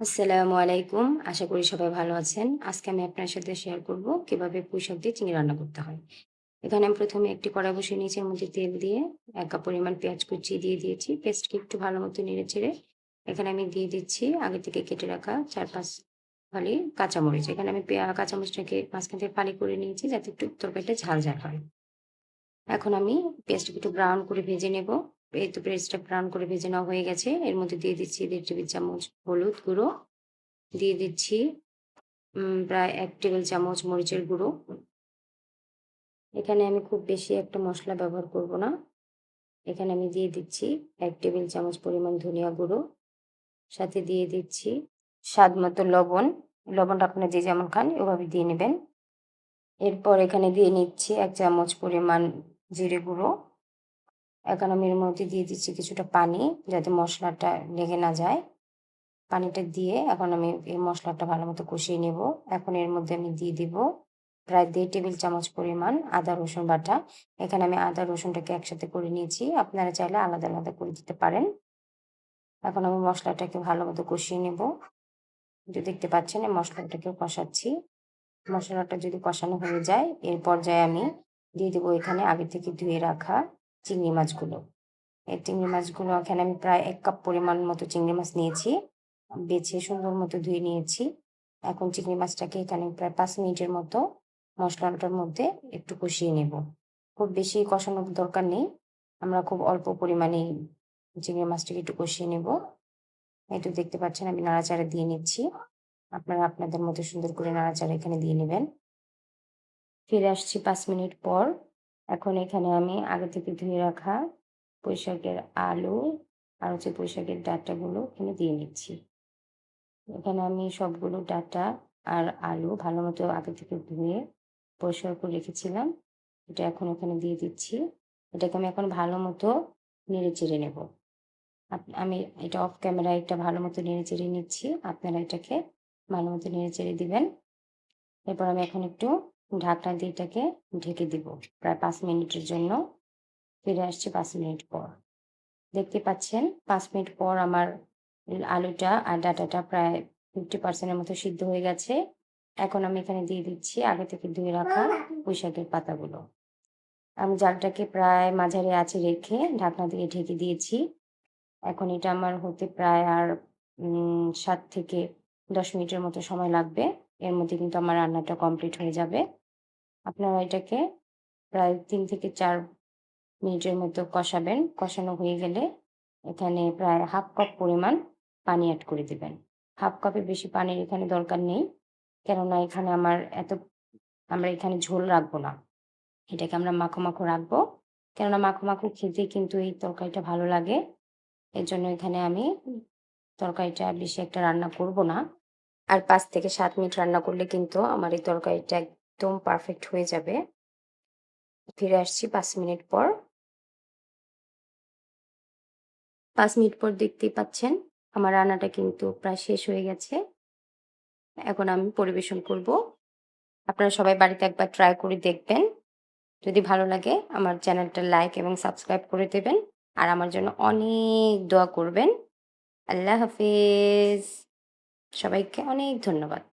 আসসালামু আলাইকুম। আশা করি সবাই ভালো আছেন। আজকে আমি আপনার সাথে শেয়ার করব কীভাবে পুঁইশাক দিয়ে চিংড়ি রান্না করতে হয়। এখানে আমি প্রথমে একটি কড়াই বসিয়ে নিয়েছি এর মধ্যে তেল দিয়ে ১ কাপ পরিমাণ পেঁয়াজ কুচি দিয়ে দিয়েছি। পেস্টকে একটু ভালো মতো নেড়ে-চেড়ে এখানে আমি দিয়ে দিচ্ছি আগে থেকে কেটে রাখা ৪-৫ ফালি কাঁচামরিচ। এখানে আমি কাঁচামরিচটাকে মাঝখান থেকে ফালি করে নিয়েছি যাতে একটু তরকারিটা ঝাল, ঝাল হয়। এখন আমি পেঁয়াজটাকে একটু ব্রাউন করে ভেজে নেব। এই তো ব্রাউন করে ভেজে নেওয়া হয়ে গেছে। এর মধ্যে দিয়ে দিচ্ছি দেড় টেবিল চামচ হলুদ গুঁড়ো, দিয়ে দিচ্ছি প্রায় এক টেবিল চামচ মরিচের গুঁড়ো। এখানে আমি খুব বেশি একটা মশলা ব্যবহার করব না। এখানে আমি দিয়ে দিচ্ছি এক টেবিল চামচ পরিমাণ ধনিয়া গুঁড়ো। সাথে দিয়ে দিচ্ছি স্বাদমতো লবণ। লবণটা আপনারা যে যেমন খান ওভাবে দিয়ে নেবেন। এরপর এখানে দিয়ে নিচ্ছি এক চামচ পরিমাণ জিরে গুঁড়ো। এখন আমি এর মধ্যে দিয়ে দিচ্ছি কিছুটা পানি যাতে মশলাটা লেগে না যায়। পানিটা দিয়ে এখন আমি এই মশলাটা ভালো মতো কষিয়ে নেব। এখন এর মধ্যে আমি দিয়ে দিব প্রায় দেড় টেবিল চামচ পরিমাণ আদা রসুন বাটা। এখানে আমি আদা রসুনটাকে একসাথে করে নিয়েছি। আপনারা চাইলে আলাদা, আলাদা করে দিতে পারেন। এখন আমি মশলাটাকে ভালো মতো কষিয়ে নেব। যে দেখতে পাচ্ছেন এই মশলাটাকেও কষাচ্ছি। মশলাটা যদি কষানো হয়ে যায় এর পর্যায়ে আমি দিয়ে দেবো এখানে আগে থেকে ধুয়ে রাখা চিংড়ি মাছগুলো। এই চিংড়ি মাছগুলো এখানে আমি প্রায় এক কাপ পরিমাণ মতো চিংড়ি মাছ নিয়েছি। বেছে সুন্দর মতো ধুয়ে নিয়েছি। এখন চিংড়ি মাছটাকে এখানে প্রায় পাঁচ মিনিটের মতো মশলাটার মধ্যে একটু কষিয়ে নেব। খুব বেশি কষানোর দরকার নেই। আমরা খুব অল্প পরিমাণেই চিংড়ি মাছটাকে একটু কষিয়ে নেব। একটু দেখতে পাচ্ছেন আমি নাড়াচাড়া দিয়ে নিচ্ছি। আপনারা আপনাদের মতো সুন্দর করে নাড়াচাড়া এখানে দিয়ে নেবেন। ফিরে আসছি পাঁচ মিনিট পর। এখন এখানে আমি আগে থেকে ধুয়ে রাখা পুঁইশাকের আলু আর হচ্ছে পুঁইশাকের ডাটাগুলো এখানে দিয়ে নিচ্ছি। এখানে আমি সবগুলো ডাটা আর আলু ভালো মতো আগে থেকে ধুয়ে পরিষ্কার করে রেখেছিলাম। এটা এখন এখানে দিয়ে দিচ্ছি। এটাকে আমি এখন ভালো মতো নেড়ে-চেড়ে নেব। আমি এটা অফ ক্যামেরায় এটা ভালো মতো নেড়ে-চেড়ে নিচ্ছি। আপনারা এটাকে ভালো মতো নেড়ে-চেড়ে দিবেন। এরপর আমি এখন একটু ঢাকনা দিয়ে এটাকে ঢেকে দিব প্রায় পাঁচ মিনিটের জন্য। ফিরে আসছি পাঁচ মিনিট পর। দেখতে পাচ্ছেন, পাঁচ মিনিট পর আমার আলুটা আর ডাটাটা প্রায় ফিফটি পার্সেন্টের মতো সিদ্ধ হয়ে গেছে। এখন আমি এখানে দিয়ে দিচ্ছি আগে থেকে ধুয়ে রাখা পুঁইশাকের পাতাগুলো। আমি জালটাকে প্রায় মাঝারি আঁচে রেখে ঢাকনা দিয়ে ঢেকে দিয়েছি। এখন এটা আমার হতে প্রায় আর ৭ থেকে ১০ মিনিটের মতো সময় লাগবে। এর মধ্যে কিন্তু আমার রান্নাটা কমপ্লিট হয়ে যাবে। আপনারা এটাকে প্রায় তিন থেকে চার মিনিটের মতো কষাবেন। কষানো হয়ে গেলে এখানে প্রায় হাফ কাপ পরিমাণ পানি এড করে দিবেন। হাফ কাপের বেশি পানির এখানে দরকার নেই। কেননা এখানে আমার এত আমরা এখানে ঝোল রাখব না। এটাকে আমরা মাখো, মাখো রাখব। কেননা মাখো, মাখো খেতে কিন্তু এই তরকারিটা ভালো লাগে। এর জন্য এখানে আমি তরকারিটা বেশি একটা রান্না করব না। আর পাঁচ থেকে সাত মিনিট রান্না করলে কিন্তু আমার এই তরকারিটা একদম পারফেক্ট হয়ে যাবে। ফিরে আসছি পাঁচ মিনিট পর। পাঁচ মিনিট পর দেখতেই পাচ্ছেন, আমার রান্নাটা কিন্তু প্রায় শেষ হয়ে গেছে। এখন আমি পরিবেশন করব। আপনারা সবাই বাড়িতে একবার ট্রাই করে দেখবেন। যদি ভালো লাগে আমার চ্যানেলটা লাইক এবং সাবস্ক্রাইব করে দেবেন। আর আমার জন্য অনেক দোয়া করবেন। আল্লাহ হাফেজ। সবাইকে অনেক ধন্যবাদ।